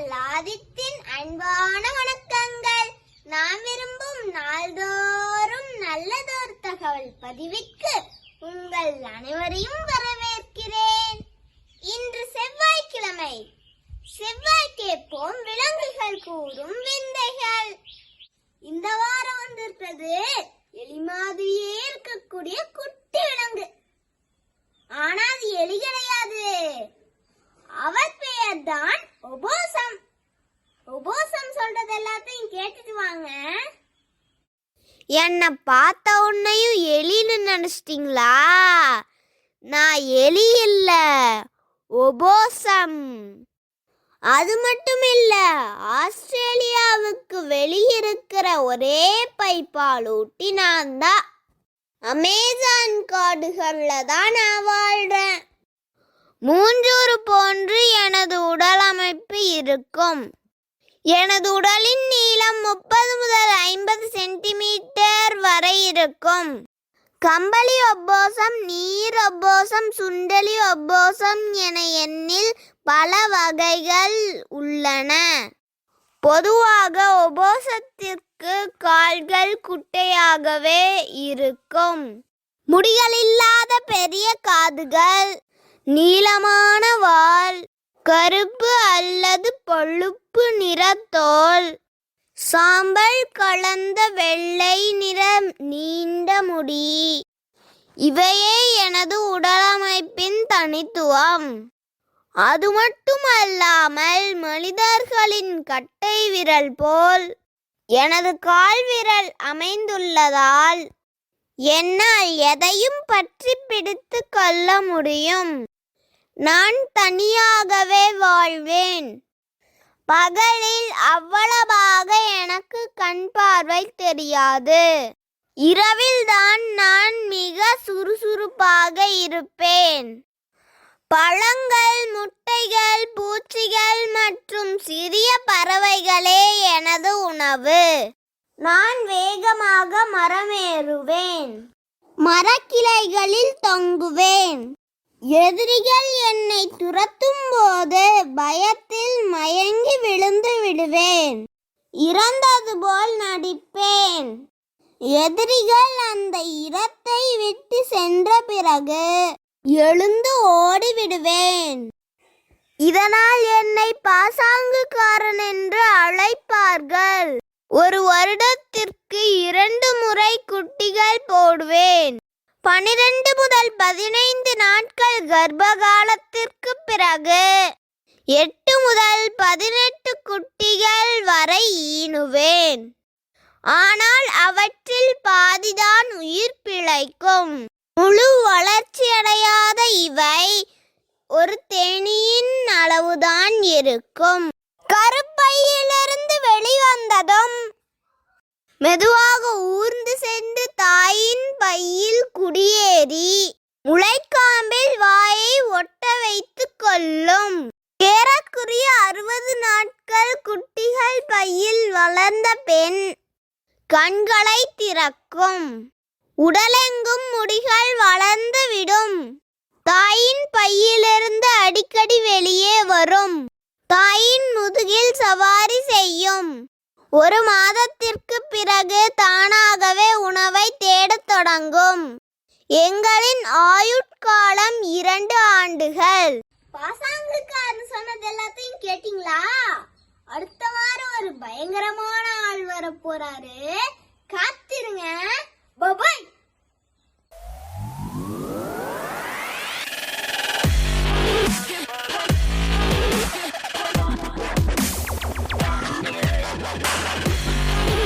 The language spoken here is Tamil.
உங்கள் ஆதித்தின் அன்பான வணக்கங்கள். நாம் விரும்பும் நாள்தோறும் நல்லதோர் தகவல் பதிவிற்கு உங்கள் அனைவரையும் வரவேற்கிறேன். இன்று செவ்வாய்க்கிழமை. செவ்வாய் கேட்போம் விலங்குகள் கூறும் விந்தைகள். இந்த வாரம் வந்திருக்கிறது எலி மாதிரியே இருக்கக்கூடிய குட்டி விலங்கு ஆனா அது எலி கிடையாது அவர் பெயர் தான் ஒபோசம் ஒபோசம் சொல்றது எல்லாத்தையும் கேட்டுட்டு வாங்க. என்னை பார்த்த உன்னையும் எலின்னு நினச்சிட்டிங்களா? நான் எலி இல்ல ஒபோசம். அது மட்டும் இல்ல ஆஸ்திரேலியாவுக்கு வெளியிருக்கிற ஒரே பைப்பாலூட்டி நான் தான் அமேசான் காடுகளில் தான் நான் வாழ்றேன். மூஞ்சூறு போன்று எனது உடல் அமைப்பு இருக்கும். எனது உடலின் நீளம் முப்பது முதல் ஐம்பது சென்டிமீட்டர் வரை இருக்கும். கம்பளி ஒப்போசம் நீர் ஒப்போசம் சுண்டலி ஒப்போசம் என எண்ணில் பல வகைகள் உள்ளன. பொதுவாக ஒபோசத்திற்கு கால்கள் குட்டையாகவே இருக்கும். முடிகள் இல்லாத பெரிய காதுகள் நீளமான வா கருப்பு அல்லது பழுப்பு நிறத்தோல். சாம்பல் கலந்த வெள்ளை நிற நீண்ட முடி. இவையே எனது உடலமைப்பின் தனித்துவம். அது மட்டுமல்லாமல் மனிதர்களின் கட்டை விரல் போல் எனது கால் விரல் அமைந்துள்ளதால் என்னால் எதையும் பற்றி பிடித்து கொள்ள முடியும். நான் தனியாகவே வாழ்வேன். பகலில் அவ்வளவாக எனக்கு கண் பார்வை தெரியாது. இரவில்தான் நான் மிக சுறுசுறுப்பாக இருப்பேன். பழங்கள் முட்டைகள் பூச்சிகள் மற்றும் சிறிய பறவைகளே எனது உணவு. நான் வேகமாக மரமேறுவேன். மரக்கிளைகளில் தொங்குவேன் எதிரிகள் என்னை துரத்தும் போது பயத்தில் மயங்கி விழுந்து விடுவேன். இறந்தது போல் நடிப்பேன். எதிரிகள் அந்த இடத்தை விட்டு சென்ற பிறகு எழுந்து ஓடிவிடுவேன். இதனால் என்னை பாசாங்குக்காரன் என்று அழைப்பார்கள். ஒரு வருடத்திற்கு இரண்டு முறை குட்டிகள் போடுவேன். பனிரெண்டு முதல் பதினைந்து நாட்கள் கர்ப்ப காலத்திற்கு பிறகு எட்டு முதல் பதினெட்டு குட்டிகள் வரை ஈனுவேன் ஆனால் அவற்றில் பாதிதான் உயிர் பிழைக்கும். முழு வளர்ச்சியடையாத இவை ஒரு தேனியின் அளவுதான் இருக்கும். கருப்பையிலிருந்து வெளிவந்ததும் மெதுவாக ஊர்ந்து சென்று தாயின் குடியேறி முளைக்காம்பில் வாயை ஒட்ட வைத்துக் கொள்ளும். ஏறக்குரிய அறுபது நாட்கள் குட்டிகள் பையில் வளர்ந்த பெண் கண்களை திறக்கும். உடலெங்கும் முடிகள் வளர்ந்து விடும். தாயின் பையிலிருந்து அடிக்கடி வெளியே வரும். தாயின் முதுகில் சவாரி செய்யும். ஒரு மாதத்திற்கு பிறகு தானாகவே உணவை தேடத் தொடங்கும். எங்களின் ஆயுட்காலம் இரண்டு ஆண்டுகள். பாசாங்குக்காரன் சொன்னது எல்லாத்தையும் கேட்டிங்களா? அடுத்த வாரம் ஒரு பயங்கரமான ஆள் வர போறாரு காத்திருங்க